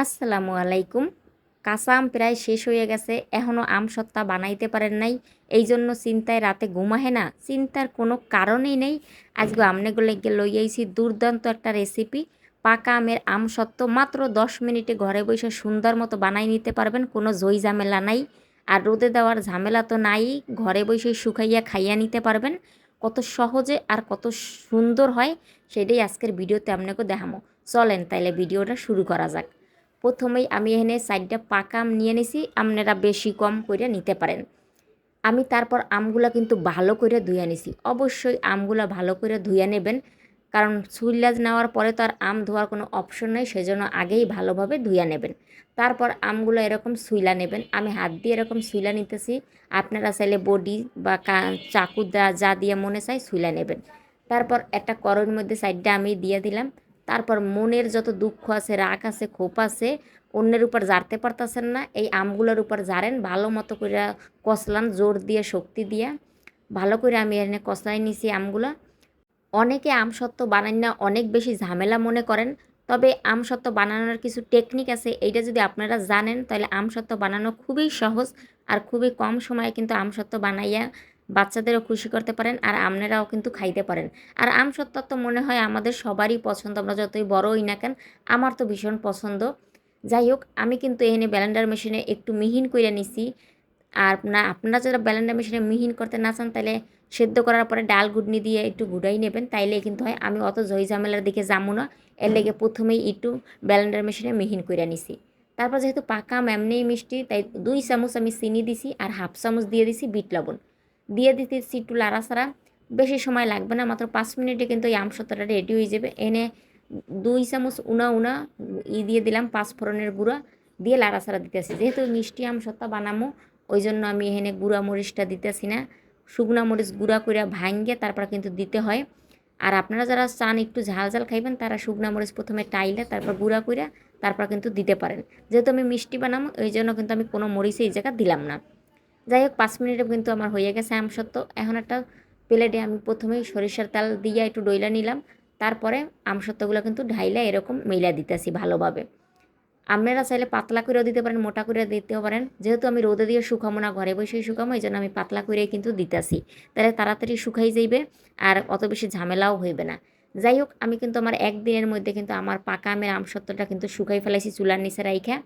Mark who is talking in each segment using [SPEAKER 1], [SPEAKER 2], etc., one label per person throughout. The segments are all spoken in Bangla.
[SPEAKER 1] আসসালামু আলাইকুম। কাঁচা আম প্রায় শেষ হয়ে গেছে এখনও আম সত্তা বানাইতে পারেন নাই। এই জন্য চিন্তায় রাতে ঘুমাহে না। চিন্তার কোনো কারণেই নেই। আজকে আমনেগুলো গিয়ে লই আইছি দুর্দান্ত একটা রেসিপি। পাকা আমের আম সত্ত্ব মাত্র দশ মিনিটে ঘরে বসে সুন্দর মতো বানাই নিতে পারবেন, কোনো জই ঝামেলা নাই। আর রোদে দেওয়ার ঝামেলা তো নাই, ঘরে বসে শুকাইয়া খাইয়া নিতে পারবেন। কত সহজে আর কত সুন্দর হয়, সেটাই আজকের ভিডিওতে আপনাকে দেখামো। চলেন তাইলে ভিডিওটা শুরু করা যাক। প্রথমেই আমি এখানে সাইডটা পাকা আম নিয়ে নিছি আপনারা বেশি কম করে নিতে পারেন। আমি তারপর আমগুলা কিন্তু ভালো করে ধুয়ে নিছি। অবশ্যই আমগুলা ভালো করে ধুয়ে নেবেন, কারণ সুইলাজ নেওয়ার পরে তো আর আম ধোয়ার কোনো অপশন নেই, সেজন্য আগেই ভালোভাবে ধুয়ে নেবেন। তারপর আমগুলো এরকম সুইলা নেবেন। আমি হাত দিয়ে এরকম সুইলা নিতেছি, আপনারা চাইলে বডি বা চাকু যা দিয়ে মনে চাই সুইলা নেবেন। তারপর একটা করোর মধ্যে সাইডটা আমি দিয়ে দিলাম। তারপর মনের যত দুঃখ আছে, রাগ আছে, ক্ষোভ আছে, অন্যের উপর জারতে পারতেছেন না। এই আমগুলোর উপর জারেন, ভালো মতো করে কষলান জোর দিয়ে, শক্তি দিয়ে। ভালো করে আমি এখানে কষলাই নিছি আমগুলা। অনেকে আমসত্ত্ব বানান না, অনেক বেশি ঝামেলা মনে করেন। তবে আমসত্ত্ব বানানোর কিছু টেকনিক আছে, এইটা যদি আপনারা জানেন, তাহলে আমসত্ত্ব বানানো খুবই সহজ আর খুবই কম সময়ে কিন্তু আমসত্ত্ব বানাইয়া বাচ্চাদেরও খুশি করতে পারেন, আর আপনারাও কিন্তু খাইতে পারেন। আর আম আমসত্ত্ব তো মনে হয় আমাদের সবারই পছন্দ, আমরা যতই বড় হই না কেন, আমার তো ভীষণ পছন্দ। যাই হোক, আমি কিন্তু এখানে ব্যালেন্ডার মেশিনে একটু মিহিন করে নিছি। আর না, আপনারা যারা ব্যালেন্ডার মেশিনে মিহিন করতে না চান তাহলে সেদ্ধ করার পরে ডাল ঘুটনি দিয়ে একটু গুড়াই নেবেন। তাইলে কিন্তু হয়, আমি অত জয় ঝামেলার দিকে যাব না। এর লেগে প্রথমেই একটু ব্যালেন্ডার মেশিনে মিহিন করে নিছি। তারপর যেহেতু পাকা আম এমনিই মিষ্টি, তাই দুই চামচ আমি চিনি দিছি, আর হাফ চামচ দিয়ে দিছি বিট লবণ। দিয়ে দিতেছি একটু লাড়াছাড়া বেশি সময় লাগবে না, মাত্র পাঁচ মিনিটে কিন্তু এই আমসত্ত্বটা রেডি হয়ে যাবে। এনে দুই চামচ উনা উনা ই দিয়ে দিলাম পাঁচ ফোড়নের গুঁড়া দিয়ে লাড়াছাড়া দিতেছি। যেহেতু মিষ্টি আমসত্ত্বা বানামো, ওই জন্য আমি এখানে গুঁড়া মরিচটা দিতেছি না। শুকনা মরিচ গুঁড়া করে ভাঙ্গে তারপর কিন্তু দিতে হয়। আর আপনারা যারা চান একটু ঝাল ঝাল খাইবেন, তারা শুকনা মরিচ প্রথমে টাইলে তারপর গুঁড়া করে তারপর কিন্তু দিতে পারেন। যেহেতু আমি মিষ্টি বানাবো ওই জন্য কিন্তু আমি কোনো মরিচে এই জায়গা দিলাম না। যাই হোক পাঁচ মিনিটে কিন্তু আমার হয়ে গেছে আমসত্ত্ব এখন একটা প্লেটে আমি প্রথমেই সরিষার তেল দিয়ে একটু ডইলা নিলাম। তারপরে আমসত্ত্বগুলো কিন্তু ঢাইলা এরকম মেলা দিতেছি ভালোভাবে। আপনারা চাইলে পাতলা করেও দিতে পারেন, মোটা করে দিতেও পারেন। যেহেতু আমি রোদে দিয়ে শুকামো না, ঘরে বসেই শুকামো এই জন্য আমি পাতলা করে কিন্তু দিতেছি। তাহলে তাড়াতাড়ি শুকাই যাইবে আর অত বেশি ঝামেলাও হইবে না। যাই হোক আমি কিন্তু আমার একদিনের মধ্যে কিন্তু আমার পাকা আমের আমসত্ত্বটা কিন্তু শুকাই ফেলাইছি চুলার নিচে রাইখা।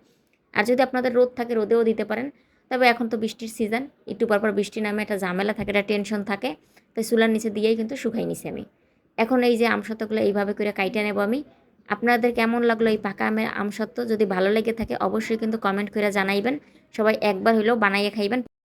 [SPEAKER 1] আর যদি আপনাদের রোদ থাকে, রোদেও দিতে পারেন। তবে এখন তো বৃষ্টির সিজন, একটু পর পর বৃষ্টি নামে একটা ঝামেলা থাকে, একটা টেনশন থাকে, তাই চুলার নিচে দিয়েই কিন্তু শুকাই নিছি আমি। এখন এই যে আমসত্ত্বগুলো এইভাবে করে কাইটে নেব আমি, আপনাদের কেমন লাগল এই পাকা আমের আমসত্ত্ব যদি ভালো লেগে থাকে অবশ্যই কিন্তু কমেন্ট করে জানাইবেন, সবাই একবার হলেও বানাইয়ে খাইবেন।